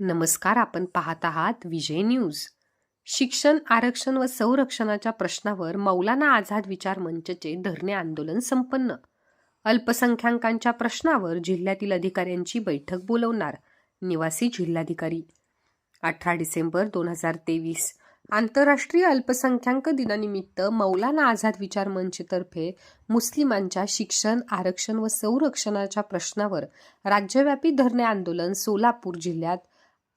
नमस्कार आपण पाहत आहात विजय न्यूज. शिक्षण आरक्षण व संरक्षणाच्या प्रश्नावर मौलाना आझाद विचार मंचचे धरणे आंदोलन संपन्न. अल्पसंख्याकांच्या प्रश्नावर जिल्ह्यातील अधिकाऱ्यांची बैठक बोलवणार निवासी जिल्हाधिकारी. अठरा डिसेंबर दोन हजार तेवीस आंतरराष्ट्रीय अल्पसंख्याक दिनानिमित्त मौलाना आझाद विचार मंचतर्फे मुस्लिमांच्या शिक्षण आरक्षण व संरक्षणाच्या प्रश्नावर राज्यव्यापी धरणे आंदोलन सोलापूर जिल्ह्यात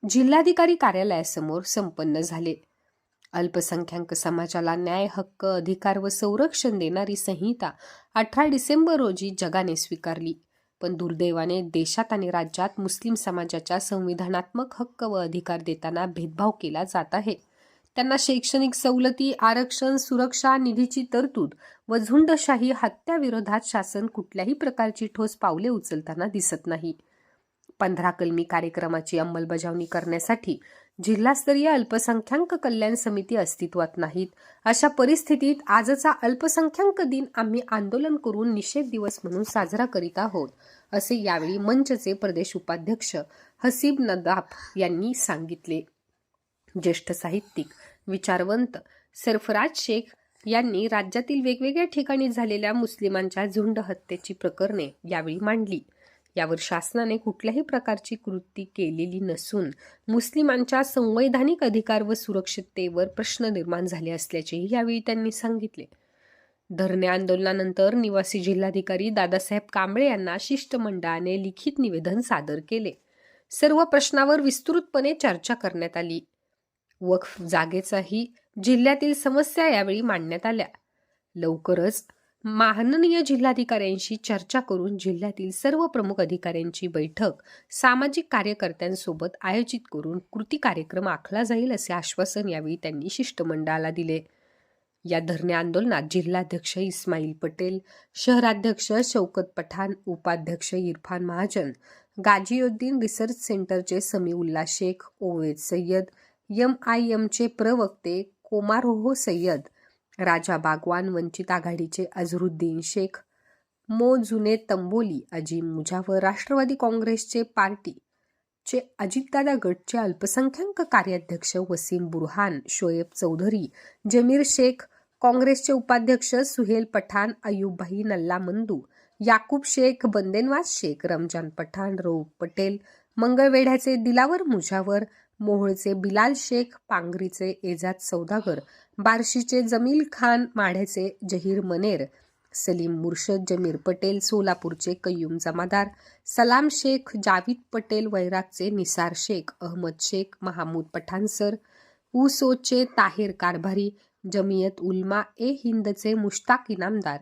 जिल्हाधिकारी कार्यालयासमोर संपन्न झाले. अल्पसंख्याक समाजाला न्याय हक्क अधिकार व संरक्षण देणारी संहिता अठरा डिसेंबर रोजी जगाने स्वीकारली. पण दुर्दैवाने देशात आणि राज्यात मुस्लिम समाजाच्या संविधानात्मक हक्क व अधिकार देताना भेदभाव केला जात आहे. त्यांना शैक्षणिक सवलती आरक्षण सुरक्षा निधीची तरतूद व झुंडशाही हत्याविरोधात शासन कुठल्याही प्रकारची ठोस पावले उचलताना दिसत नाही. पंधरा कलमी कार्यक्रमाची अंमलबजावणी करण्यासाठी जिल्हास्तरीय अल्पसंख्याक कल्याण समिती अस्तित्वात नाहीत. अशा परिस्थितीत आजचा अल्पसंख्याक दिन आम्ही आंदोलन करून निषेध दिवस म्हणून साजरा करीत आहोत असे यावेळी मंचचे प्रदेश उपाध्यक्ष हसीब नदाफ यांनी सांगितले. ज्येष्ठ साहित्यिक विचारवंत सरफराज शेख यांनी राज्यातील वेगवेगळ्या ठिकाणी झालेल्या मुस्लिमांच्या झुंड हत्येची प्रकरणे यावेळी मांडली. यावर शासनाने कुठल्याही प्रकारची कृती केलेली नसून मुस्लिमांच्या संवैधानिक अधिकार व सुरक्षिततेवर प्रश्न निर्माण झाले असल्याचेही यावेळी त्यांनी सांगितले. धरणे आंदोलनानंतर निवासी जिल्हाधिकारी दादासाहेब कांबळे यांना शिष्टमंडळाने लिखित निवेदन सादर केले. सर्व प्रश्नावर विस्तृतपणे चर्चा करण्यात आली. वक्फ जागेचाही जिल्ह्यातील समस्या यावेळी मांडण्यात आल्या. लवकरच माननीय जिल्हाधिकाऱ्यांशी चर्चा करून जिल्ह्यातील सर्व प्रमुख अधिकाऱ्यांची बैठक सामाजिक कार्यकर्त्यांसोबत आयोजित करून कृती कार्यक्रम आखला जाईल असे आश्वासन यावेळी त्यांनी शिष्टमंडळाला दिले. या धरणे आंदोलनात जिल्हाध्यक्ष इस्माईल पटेल शहराध्यक्ष शौकत पठाण उपाध्यक्ष इरफान महाजन गाजीउद्दीन रिसर्च सेंटरचे समीउल्ला शेख ओवेद सय्यद एम आय एमचे प्रवक्ते कोमारोहो सय्यद राजा बागवान वंचित आघाडीचे अझरुद्दीन शेख मो जुने तंबोली अजीम मुजावर राष्ट्रवादी काँग्रेसचे पार्टी चे अजितदादा गटचे अल्पसंख्याक कार्याध्यक्ष वसीम बुरहान शोएब चौधरी जमीर शेख काँग्रेसचे उपाध्यक्ष सुहेल पठाण अयुबभाई नल्ला मंदू याकूब शेख बंदेनवाज शेख रमजान पठाण रऊफ पटेल मंगळवेढ्याचे दिलावर मुजावर मोहोळचे बिलाल शेख पांगरीचे एजाज सौदागर बार्शीचे जमील खान माढ्याचे जहीर मनेर सलीम मुर्शद जमीर पटेल सोलापूरचे कय्यूम जमादार सलाम शेख जावीद पटेल वैरागचे निसार शेख अहमद शेख महामूद पठाणसर उसोचे ताहिर कारभारी जमियत उल्मा ए हिंदचे मुश्ताक इनामदार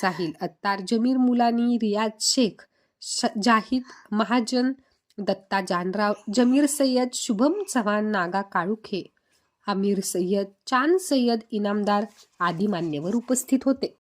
साहिल अत्तार जमीर मुलानी रियाज शेख श- जाहिद महाजन दत्ता जानराव जमीर सय्यद शुभम चव्हाण नागा काळुखे आमिर सय्यद चांद सय्यद इनामदार आदी मान्यवर उपस्थित होते.